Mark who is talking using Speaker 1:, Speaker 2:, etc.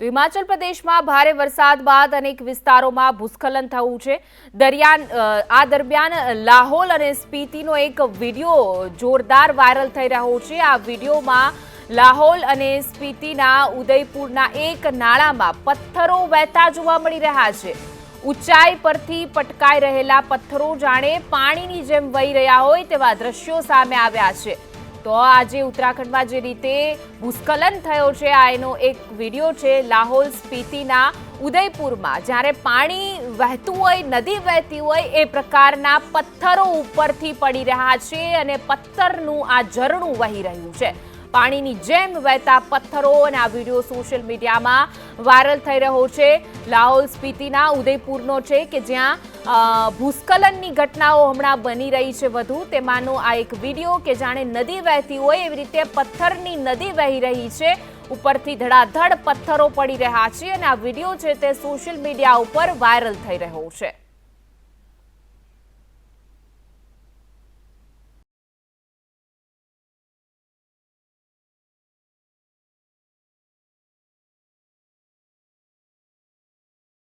Speaker 1: હિમાચલ પ્રદેશમાં ભારે વરસાદ બાદ અનેક વિસ્તારોમાં ભૂસ્ખલન થયું છે. દરિયાન આ દરમિયાન લાહોલ અને સ્પીતિનો એક વીડિયો જોરદાર વાયરલ થઈ રહ્યો છે. આ વિડીયોમાં લાહોલ અને સ્પીતિના ઉદયપુરના એક નાળામાં પથ્થરો વહેતા જોવા મળી રહ્યા છે. ઊંચાઈ પરથી પટકાઈ રહેલા પથ્થરો જાણે પાણીની જેમ વહી રહ્યા હોય તેવા દ્રશ્યો સામે આવ્યા છે. તો આજે ઉત્તરાખંડમાં જે રીતે ભૂસ્ખલન થયો છે, આ એનો એક વીડિયો છે લાહોલ સ્પીતિના ઉદયપુરમાં. જ્યારે પાણી વહેતું હોય, નદી વહેતી હોય, એ પ્રકારના પથ્થરો ઉપરથી પડી રહ્યા છે અને પથ્થરનું આ ઝરણું વહી રહ્યું છે. પાણીની જેમ વહેતા પથ્થરો અને આ વીડિયો સોશિયલ મીડિયામાં વાયરલ થઈ રહ્યો છે. લાહોલ સ્પીતિના ઉદયપુરનો છે કે જ્યાં ભૂસ્ખલનની ઘટનાઓ હમણાં બની રહી છે વધુ. તેમાંનો આ એક વીડિયો કે જાણે નદી વહેતી હોય એવી રીતે પથ્થરની નદી વહી રહી છે. ઉપરથી ધડાધડ પથ્થરો પડી રહ્યા છે અને આ વીડિયો છે તે સોશિયલ મીડિયા ઉપર વાયરલ થઈ રહ્યો છે.